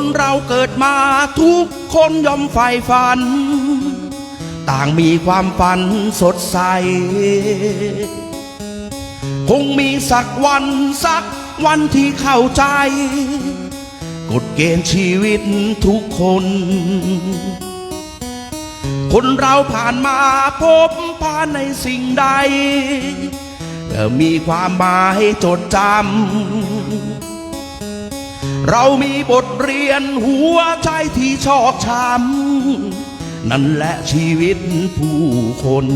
คนเราเกิดมาทุกคนย่อมใฝ่ฝัน ต่างมีความฝันสดใส คงมีสักวันสักวันที่เข้าใจ กฎเกณฑ์ชีวิตทุกคน คนเราผ่านมาพบผ่านในสิ่งใดก็มีความหมายจดจำ เรามีบทเรียนหัวใจที่ชอกช้ำนั่นแหละชีวิตผู้คน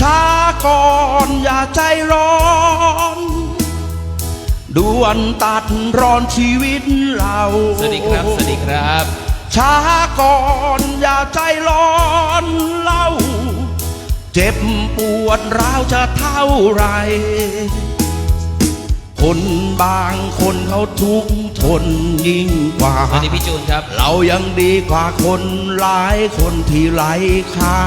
ช้าก่อนอย่าใจร้อนด่วนตัดรอนชีวิตเราสวัสดีครับ สวัสดีครับช้าก่อนอย่าใจร้อนเล่า เจ็บปวดร้าวจะเท่าไหร คนบางคนเขาทุกข์ทนยิ่งกว่า สวัสดีพี่จูนครับ เรายังดีกว่าคนหลายคนที่ไร้ค่า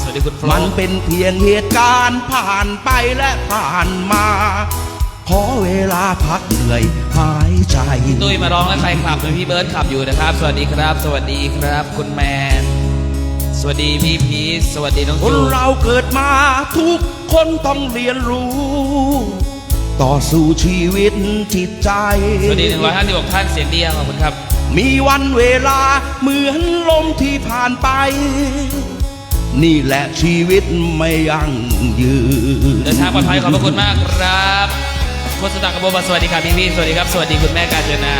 สวัสดีคุณโฟลว์มันเป็นเพียงเหตุการณ์ผ่านไปและผ่านมา ขอเวลาพักเหนื่อยหายใจตุ้ยมาร้องและใครขับเป็นพี่เบิร์ดขับอยู่นะครับ สวัสดีครับ สวัสดีครับ คุณแมน สวัสดีพี่พีชสวัสดีน้องคนจูนเราเกิดมาทุกคนต้องเรียนรู้ ต่อสู้ชีวิตจิตใจ สวัสดีหนึ่งร้อยห้าสิบหกท่านเสียงดีขอบคุณครับ มีวันเวลาเหมือนลมที่ผ่านไป นี่แหละชีวิตไม่ยั่งยืนเดินทางปลอดภัยขอบพระคุณมากครับคุณสตังกระโบมาสวัสดีครับพี่พี่สวัสดีครับ สวัสดีคุณแม่กาญจนา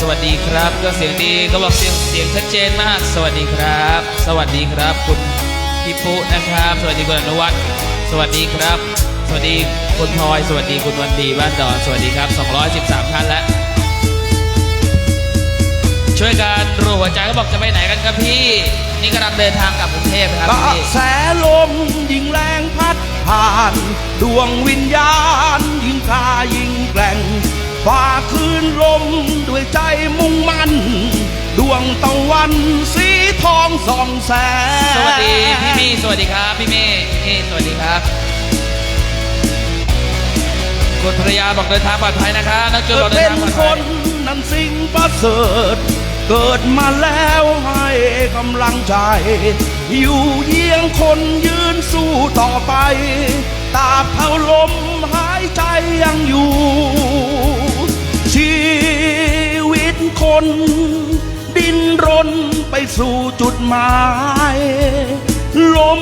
สวัสดีครับก็เสียงดีก็บอกเสียงเสียงชัดเจนมาก สวัสดีครับ สวัสดีครับ คุณพี่ปุนะครับ สวัสดีคุณอนุวัฒน์สวัสดีครับ สวัสดีคุณพลอยสวัสดีคุณวันดีบ้านดอนสวัสดีครับ 213 ท่านแล้วช่วยกันรัวหัวใจก็บอกจะไปไหนกันครับพี่ นี่กำลังเดินทางกลับกรุงเทพนะครับกระพี่แสลมยิ่งแรงพัดผ่าน ดวงวิญญาณ ยิ่งกล้ายิ่งแกร่งฝ่าคืนลมด้วยใจมุ่งมั่น ดวงตะวันสีทองส่องแสง สวัสดีพี่มี่สวัสดีครับ พี่มี่พี่สวัสดีครับ คุณภรรยาบอกเดินทางปลอดภัยนะคะนักจุนเกิบอดกเดิเป็นนทางปลอดคภัยนนั้นสิ่งประเสริฐ เกิดมาแล้วให้กำลังใจ อยู่เยี่ยงคนยืนสู้ต่อไปตราบเท่าลมหายใจยังอยู่ ชีวิตคน ดิ้นรนไปสู่จุดหมาย ลม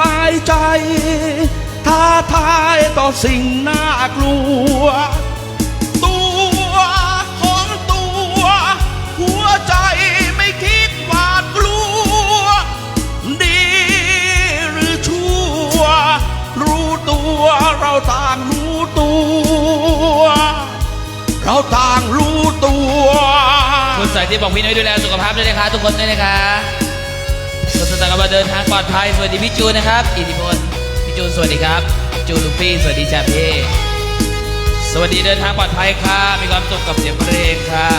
หายใจ ท้ายต่อสิ่งน่ากลัว ตัวของตัว หัวใจไม่คิดหวาดกลัว ดีหรือชั่ว รู้ตัวเราต่างรู้ตัว เราต่างรู้ตัวคุณสายที่บอกพี่น้อยดูแลสุขภาพด้วยนะคะทุกคนด้วยนะคะคุณสตางค์มาเดินทางปลอดภัยสวัสดีพี่จูนนะครับ อิทธิพลพี่จูนสวัสดีครับ จูลุงพี่สวัสดีจ้าพี่สวัสดีเดินทางปลอดภัยค่ะ มีความสุขกับเสียงเพลงค่ะ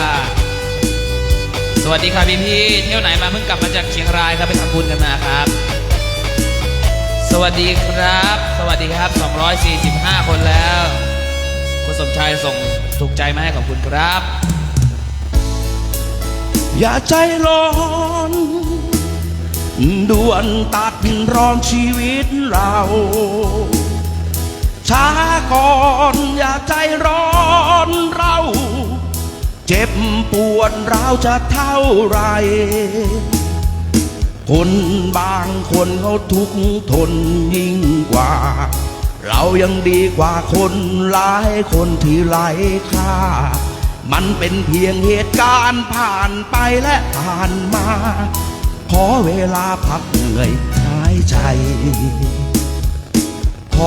สวัสดีค่ะพี่พี่เที่ยวไหนมาเพิ่งกลับมาจากเชียงรายครับไปทำบุญกันมาครับ สวัสดีครับ สวัสดีครับ 245 คนแล้ว คุณสมชายส่งถูกใจมาให้ขอบคุณครับ อย่าใจร้อนด่วนตัดร้อนชีวิตเรา ช้าก่อนอย่าใจร้อนเรา เจ็บปวดเราจะเท่าไร คนบางคนเขาทุกข์ทนยิ่งกว่า เรายังดีกว่าคนหลายคนที่ไร้ค่า มันเป็นเพียงเหตุการณ์ผ่านไปและผ่านมา ขอเวลาพักเหนื่อยหายใจ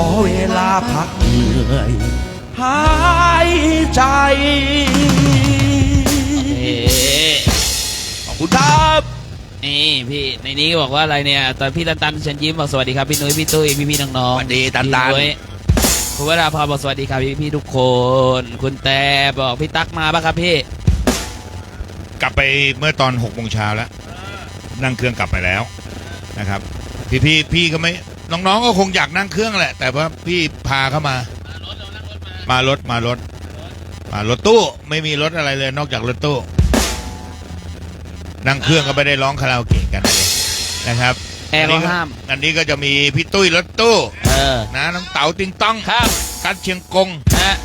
อเวลาพักเหนื่อยหายใจเอ๊ะขอบคุณครับ นี่พี่ ในนี้บอกว่าอะไรเนี่ย ตอนพี่ตันตันเชิญยิ้มบอกสวัสดีครับพี่นุ้ยพี่ตุ้ยพี่พี่น้องๆสวัสดีตันตันพี่ยคุณวราพรบอกสวัสดีครับพี่พี่ทุกคน คุณแต่บอกพี่ตั๊กมาปะครับพี่ กลับไปเมื่อตอนหกโมงเช้าแล้ว นั่งเครื่องกลับไปแล้วนะครับ พี่พี่พี่ก็ไม่ น้องๆก็คงอยากนั่งเครื่องแหละ แต่ว่าพี่พาเข้ามามารถมารถมารถตู้ไม่มีรถอะไรเลยนอกจากรถตู้ นั่งเครื่องก็ไม่ได้ร้องคาราโอเกะกันเลยนะครับแอร์ก็ห้าม อันนี้ก็จะมีพี่ตุ้ยรถตู้เออนะน้องเต๋าติงต้องครับกัดเชียงกงฮะ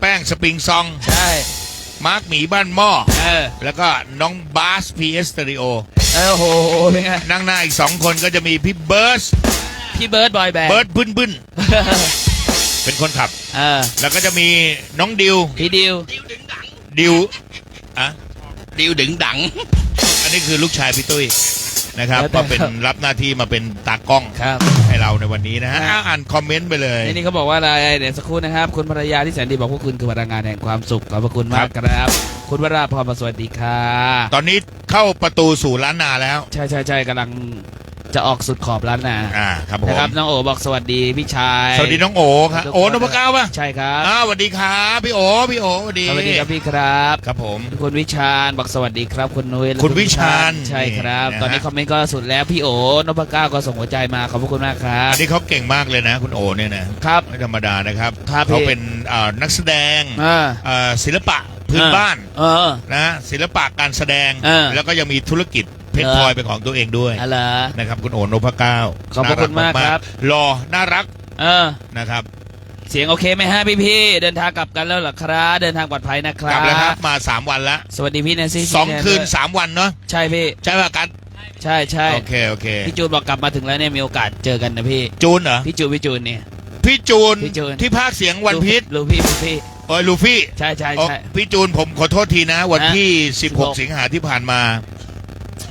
แป้งสปริงซอง ใช่มาร์คหมีบ้านหม้อเออแล้วก็น้องบาสพีเอสเตอริโอเออโหเป็นไงนั่งหน้าอีกสองคนก็จะมีพี่เบิร์ส พี่เบิร์ดบอยแบนด์เบิร์ดบึ้นบึ้นเป็นคนขับ เออแล้วก็จะมีน้องดิว พี่ดิวดิวอะดิวดึงดัง อันนี้คือลูกชายพี่ตุ้ยนะครับแล้วแต่ก็เป็นรับหน้าที่มาเป็นตากล้องครับให้เราในวันนี้นะฮะครับอะอ่านคอมเมนต์ไปเลยนี่นี่เขาบอกว่าอะไรเดี๋ยวสักครู่นะครับ คุณภรรยาที่แสนดีบอกพวกคุณคือพลังงานแห่งความสุขขอบพระคุณมากครับ คุณวราพรมาสวัสดีค่ะ ตอนนี้เข้าประตูสู่ล้านนาแล้ว ใช่ใช่ใช่กำลัง จะออกสุดขอบร้านนาอ่าครับผมนะครับน้องโอบอกสวัสดีพี่ชายสวัสดีน้องโอครับโอนพเก้าป่ะใช่ครับอ้าวสวัสดีครับพี่โอพี่โอสวัสดีสวัสดีครับพี่ครับครับผมคุณวิชาญบอกสวัสดีครับคุณนุ้ยและคุณวิชาญใช่ครับนี่นะฮะตอนนี้คอมเมนต์ก็สุดแล้วพี่โอนพเก้าก็ส่งหัวใจมาขอบพระคุณมากครับอันนี้เขาเก่งมากเลยนะ คุณโอเนี่ยนะครับไม่ธรรมดานะครับครับเขาพี่เป็นอ่านักแสดงอ่าอ่าศิลปะพื้นบ้านเออนะศิลปะการแสดงเออแล้วก็ยังมีธุรกิจ เพชรเออพลอยเป็นของตัวเองด้วยอะไร นะครับคุณโอนพเก้าขอบพระคุณมากครับหล่อน่ารักเออ นะครับเสียงโอเคไหมฮะพี่พี่ๆเดินทางกลับกันแล้วเหรอครับเดินทางปลอดภัยนะคกรัลับบแล้วครับมาสามวันละสวัสดีพี่แนนซี่สองแนคืนด้วยสามวันเนาะใช่พี่ ใช่ป่ะกันใช่ใช่โอเคโอเคพี่จูนบอกกลับมาถึงแล้วเนี่ยมีโอกาสเจอกันนะพี่ จูนเหรอพี่จูนพี่จูนเนี่ย พี่จูนพี่จูน ที่ภาคเสียงวันพิษลูพี่ลูพี่โอ้ยลูฟี่ใช่ใช่อ๋อใช่ พี่จูนผมขอโทษทีนะ วันฮะที่16 16 สิงหาที่ผ่านมา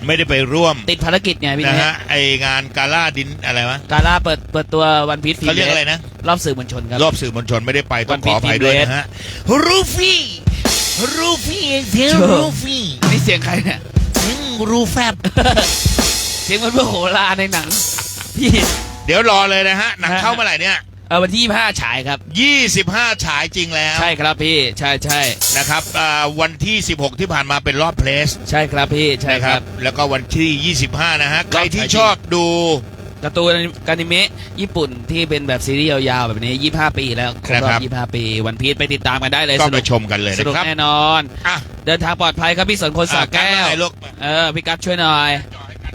ไม่ได้ไปร่วมติดภารกิจไงพี่นะเนฮะไองานกาล่าดินอะไรวะกาล่าเปิดเปิดตัววันพีชฟีเขาเรียกอะไรนะ รอบสื่อมวลชนครับ รอบสื่อมวลชนไม่ได้ไปต้อง One ขอ Piece อภัยด้วย Team นะฮะรูฟี่รูฟี่เสียงโจ้ รูฟี่นี่เสียงใครเนี่ย อืมรูแฟบ เสียงมันเพื่อโหราในหนัง พี่ เดี๋ยวรอเลยนะฮะหนังฮะเข้าเมื่อไหร่เนี่ย เออวันที่25ฉายครับ 25 ฉายจริงแล้วใช่ครับพี่ ใช่ใช่นะครับอ่าวันที่ 16 ที่ผ่านมาเป็นรอบเพลสใช่ครับพี่ใช่นะคครัรับ บ แล้วก็วันที่ 25 นะฮะ ใครที่รอบฉายจริงชอบดู การ์ตูนการ์นิเมะญี่ปุ่นที่เป็นแบบซีรีส์ยาวๆแบบนี้ 25 ปีแล้วครบรอบ25 ปี วันพีชไปติดตามกันได้เลยก็สไปนุกชมกันเลยสนะนุกครับแน่นอน อะเดินทางปลอดภัยครับพี่สนคนสาแก้ว อะนไหนลูกเออพี่กัดช่วยหน่อย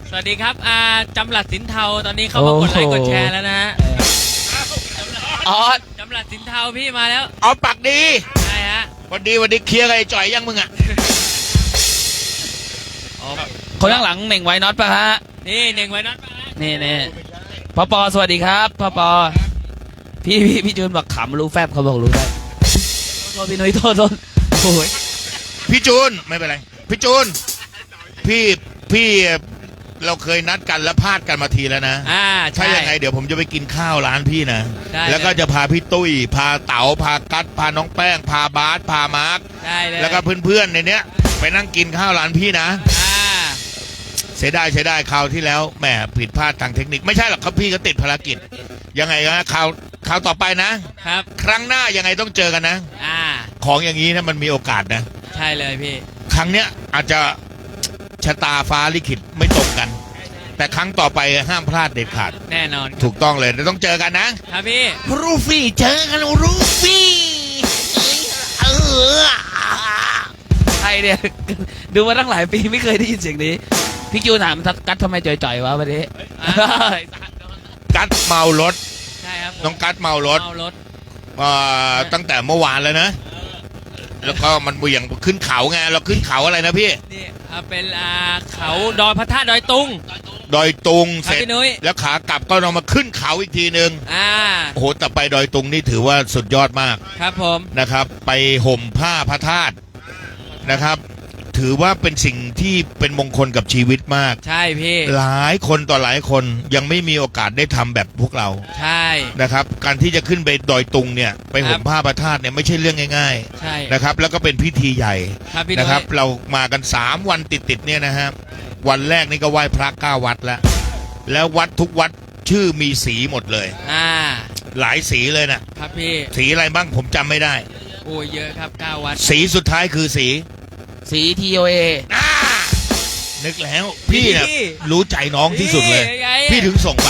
สวัสดีครับอาจำหลัดสินเทาตอนนี้เข้ามากดไลค์โอ้โหกดแชร์แล้วนะฮะ ออสจำหลัดสินเทาพี่มาแล้วเอาปากดีใช่ฮะวันดีวันดีเคลียร์กับไอ้จ่อยยังมึงอะอ๋อคนข้างหลังเหน่งไว้น็อตปะฮะ นี่หนึ่งไว้นัดมาฮะนี่นี่พ่อปอสวัสดีครับพ่อปอพี่พี่พี่จูนบอกขำรู้แฟบเขาบอกรู้แฟบโทษพี่นุ้ยโทษโทษโอ้ยพี่จูนไม่เป็นไรพี่จูนพี่พี่ เราเคยนัดกันแล้วพลาดกันมาทีแล้วนะ อ่าถ้าใช่ยังไงเดี๋ยวผมจะไปกินข้าวร้านพี่นะ ได้แล้วก็เลยจะพาพี่ตุ้ย พาเต๋าพากัดพาน้องแป้ง พาบาสพามาร์คได้เลยแล้วก็เพื่อนๆในเนี้ย ไปนั่งกินข้าวร้านพี่นะ อ่าเสียดายเสียดายคราวที่แล้วแหมผิดพลาดทางเทคนิคไม่ใช่หรอกครับพี่ก็ติดภารกิจ ยังไงนะคราวคราวต่อไปนะ ครับ ครั้งหน้ายังไงต้องเจอกันนะ อ่า ของอย่างนี้นะมันมีโอกาสนะ ใช่เลยพี่ ครั้งเนี้ยอาจจะชะตาฟ้าลิขิตไม่ตรงกัน แต่ครั้งต่อไปห้ามพลาดเด็ดขาด แน่นอนถูกต้องเลยต้องเจอกันนะครับพี่ รูฟี่เจอกันรูฟี่เออใครเนี่ย ดูมาตั้งหลายปีไม่เคยได้ยินเสียงนี้ พี่จูนถามกัดทำไมจ่อยๆวะวันนี้กัดเมารถใช่ครับผมน้องกัดเมารถเมารถ เอ่อตั้งแต่เมื่อวานแล้วนะ แล้วก็มันเบี่ยงขึ้นเขาไงเราขึ้นเขาอะไรนะพี่ นี่เอาเป็นอ่าเขาดอยพระธาตุดอยตุง ดอยตุงเสร็จ ครับพี่นุ้ย แล้วขากลับก็เรามาขึ้นเขาอีกทีหนึ่งอ่า โอ้โหแต่ไปดอยตุงนี่ถือว่าสุดยอดมากครับผม นะครับ ไปห่มผ้าพระธาตุนะครับ ถือว่าเป็นสิ่งที่เป็นมงคลกับชีวิตมาก ใช่พี่ หลายคนต่อหลายคนยังไม่มีโอกาสได้ทำแบบพวกเราใช่ นะครับ การที่จะขึ้นไปดอยตุงเนี่ยไปห่มครับผ้าพระธาตุเนี่ยไม่ใช่เรื่องง่ายใช่ ๆนะครับ แล้วก็เป็นพิธีใหญ่ ครับพี่นะนุ้ครับยเรามากัน 3 วันติดๆเนี่ยนะฮะวันแรกนี่ก็ไหว้พระเก้าวัดแล้ว แล้ววัดทุกวัดชื่อมีสีหมดเลย อ่า หลายสีเลยนะครับพี่ สีอะไรบ้างผมจำไม่ได้ โอ้ยเยอะครับเก้าวัด สีสุดท้ายคือสี สีทีโอเออ่านึกแล้ว พี่เนี่ยพี่รู้ใจน้องที่สุดเลยนี่ไงพี่ถึงส่งไป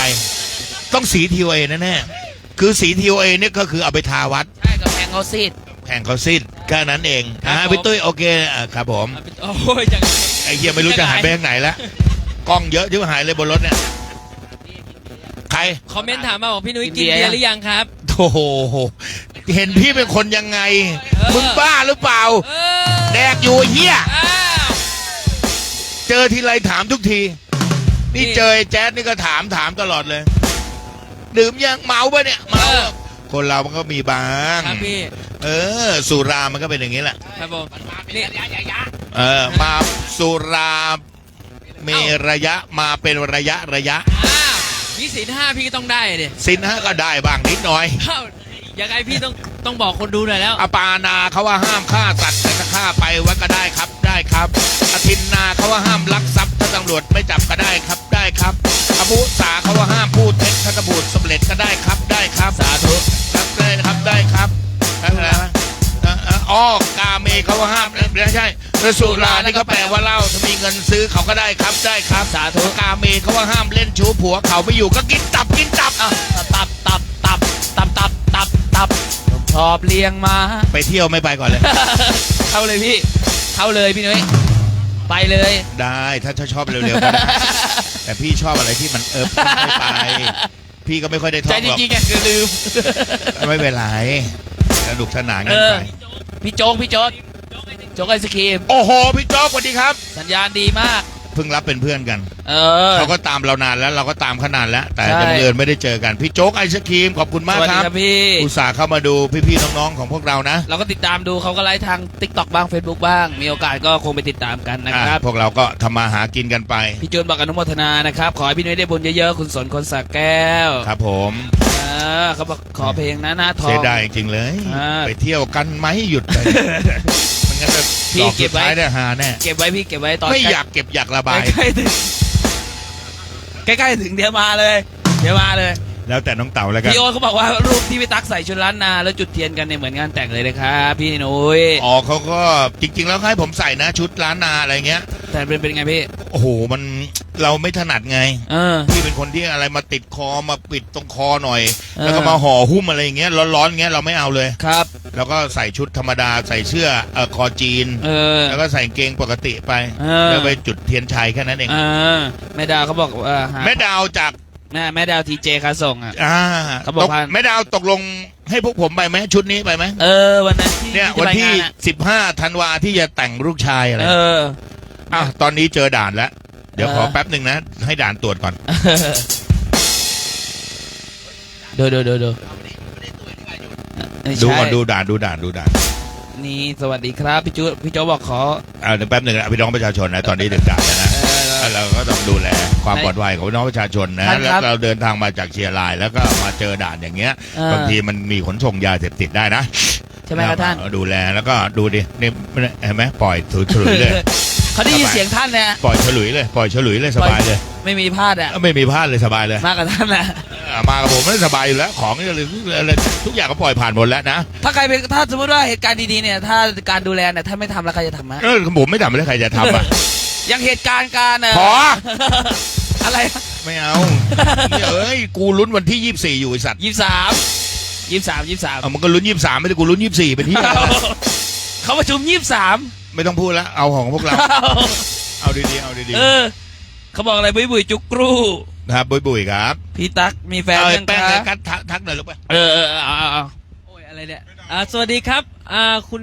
ต้องสีทีโอเอแน่ๆคือสีทีโอเอเนี่ยก็คือเอาไปทาวัดใช่กำแพงเขาซีด แข่งเขาสิ้นแค่นั้นเองครับ อ่าผมพี่ตุ้ยโอเคอะครับผมโอ้ยจังไอ้เฮียไม่รู้จะหันไปทางไหนแล้วกล้องเยอะที่หายเลยบนรถเนี่ยใครคอมเมนต์ถามมาบอกพี่นุ้ยกิกินนเบีเบียยร์ร์หรือยังครับ โอ้โห เห็นพี่เป็นคนยังไงเออมึงบ้าหรือเปล่าเออแดกอยู่ไอ้เฮียอ้าวเจอทีไรถามทุกที นี่นี่เจอไอ้แจ๊ดนี่ก็ถามถามตลอดเลย ดื่มยังเมาปะเนี่ยเมาเออคนเรามันก็มีบ้างครับพี่ เออ สุรามันก็เป็นอย่างนี้แหละ ครับผมนี่เออ มาสุรามีระยะมาเป็นระยะระยะ อ้าวพี่ศีลห้าพี่ก็ต้องได้ดิสินห้าก็ได้บ้างนิดหน่อยอ้าว ยังไงพี่ต้องต้องบอกคนดูหน่อยแล้ว อปานาเขาว่าห้ามฆ่าสัตว์แต่ถ้าฆ่าไปไว้ก็ได้ครับได้ครับอธินนาเขาว่าห้ามลักทรัพย์ถ้าตำรวจไม่จับก็ได้ครับได้ครับอมุสาเขาว่าห้ามพูดเท็จถ้าตำรวจสำเร็จก็ได้ครับได้ครับสาธุครับได้ครับได้ครับอะไรนะเอ่อเอ่ออ๋อกาเมเขาว่าห้ามไม่ใช่แล้วสุรานี่ก็แปลว่าเหล้าถ้ามีเงินซื้อเขาก็ได้ครับได้ครับสาธุกาเมเขาว่าห้ามเล่นชู้ผัวเขาไม่อยู่ก็กินตับกินตับ อะตับตับตับตับตับตับ ตับผมชอบเลี้ยงมา ไปเที่ยวไม่ไปก่อนเลย เข้าเลยพี่ เข้าเลยพี่นุ้ย ไปเลย ได้ถ้าชอบเร็วๆก็ได้แต่พี่ชอบอะไรที่มันเอิบไม่ไป พี่ก็ไม่ค่อยได้ท่ใจองจหรอกริงๆอะคือลืม ไม่เป็นไรสนุกสนานเอกันอไปพี่โจ๊กพี่โจ๊กโจ๊กไอศครีม โอ้โหพี่โจ๊กสวัสดีครับ สัญญาณดีมาก เพิ่งรับเป็นเพื่อนกัน เออ เขาก็ตามเรานานแล้ว เราก็ตามเขานานแล้ว แต่ใช่ ยังเดินไม่ได้เจอกัน พี่โจ๊กไอศครีมขอบคุณสมากวัสคดีรับ ครับพี่ อุตส่าห์เข้ามาดูพี่ๆน้องๆของพวกเรานะเราก็ติดตามดูเขาก็ไลฟ์ทาง t ิ k t o k บ้าง Facebook บ้าง มีโอกาสก็คงไปติดตามกันนะครับอะพวกเราก็ทำมาหากินกันไป พี่จูนบอกอนุโมทนานะครับ ขอให้พี่นุ้ยได้บุญเยอะๆ คุณสนคนสักแก้วครับผม เออเขาบอกขอเพลงนะหน้าทองเสียดายจริงๆเลย อ่า ไปเที่ยวกันไหมหยุดไป มันงั้นจะ พี่ดอกเก็สุบดไว้ ท้ายเนี่ยหาแน่เก็บไว้พี่เก็บไว้ตอนไม่ใกล้อยากเก็บอยากระบายใกล้ๆถึงใกล้ๆถึงเดี๋ยวมาเลย เดี๋ยวมาเลย แล้วแต่น้องเต่าแล้วกันพี่โอ๊ตเขาบอกว่ารูปที่พี่ตั๊กใส่ชุดล้านนา แล้วจุดเทียนกันเนี่ยเหมือนงานแต่งเลยนะครับพี่นุ้ยอ๋อเขาก็จริง ๆ แล้วให้ผมใส่นะชุดล้านนาอะไรเงี้ย แต่เป็นเป็นไงพี่ โอ้โหมันเราไม่ถนัดไงเออ พี่เป็นคนที่อะไรมาติดคอมาปิดตรงคอหน่อย เออ แล้วก็มาห่อหุ้มอะไรอย่างเงี้ยร้อนๆเงี้ยเราไม่เอาเลย ครับ แล้วก็ใส่ชุดธรรมดาใส่เสื้อเออคอจีน เออ แล้วก็ใส่กางเกงปกติไปเออ แล้วไปจุดเทียนชัยแค่นั้นเอง เออแม่ดาวเขาบอกว่าหา แม่ดาวจาก แม่แม่ดาวทีเจคาส่งอะ อ่าเขาบอกว่าตแม่ดาวตกลงให้พวกผมไปไหมชุดนี้ไปไหมเออวันนั้นที่เนี่ยที่วันจะไปที่งานอะสิบห้าธันวาที่จะแต่งลูกชายอะไรเออ อะตอนนี้เจอด่านแล้ว เดี๋ยวเออขอแป๊บหนึ่งนะ ให้ด่านตรวจก่อนดูดูดูดูไม่ดูใช่ก่อนดูด่านดูด่านดูด่านนี่สวัสดีครับ พี่จูพี่โจบอกขออ่าเดี๋ยวแป๊บหนึ่งนะพี่น้องประชาชนนะตอนนี้ถึงด่านแล้วนะเออแล้วเราก็ต้องดูแล ความปลอดภัยของพี่น้องประชาชนนะท่านแล้วครับเราเดินทางมาจากเชียร์ราย แล้วก็มาเจอด่านอย่างเงี้ยเออ บางทีมันมีขนส่งยาเสพติดได้นะใช่ไหมครับท่าน เอดูแลแล้วก็ดูดินี่เห็นไหมปล่อยถือฉลุยเลย เขาได้ยินสบายเสียงท่านเนี่ยปล่อยฉลุยเลยปล่อยฉลุยเลยสบายเลยไม่มีพลาดอะไม่มีพลาดเลยสบายเลย มากกับท่านนะอะมากับผมไม่สบายอยู่แล้ว ของนี่อะไรทุกอย่างก็ปล่อยผ่านหมดแล้วนะถ้าใครเป็นถ้าสมมติว่าเหตุการณ์ดีๆเนี่ย ถ้าการดูแลเนี่ยถ้าไม่ทำแล้วใครจะทำมะเออผมไม่ทำแล้วใครจะทำอะอ ย่างเหตุการณ์การเออพออะไรไม่เอาเนี่ยเอ้ยกูลุ้นวันที่ยี่สี่อยู่ไอสัตว์ยี่สามยี่สามยี่สามเอามันก็ลุ้นยี่สามไม่ได้กูลุ้นยี่สี่เป็นที่อะไรเขาประชุมยี่สามไม่ต้องพูดแล้วเอาของพวกเรา เอาดีๆเอาดีเออเขาบอกอะไรบุยบุยจุกกรูๆนะครับบุยบุยครับพี่ตั๊กมีแฟนเอายังแป้งคะเลยกัดทักทักหน่อยลูกไปเออเออเอาเอาเอาโอ้ยอะไรเนี่ยอ่าสวัสดีครับอ่าคุณ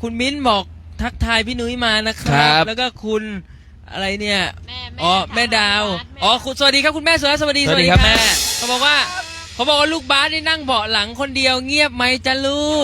คุณมิ้นบอกทักทายพี่นุ้ยมานะครับ แล้วก็คุณ อะไรเนี่ยแม่แม่อ๋อแม่ดาวอ๋อคุณสวัสดีครับคุณแม่สวยสวัสดีสวัสดีครับแม่เขาบอกว่าเขาบอกว่าลูกบาสนี่นั่งเบาะหลังคนเดียวเงียบไหมจ้ะลูก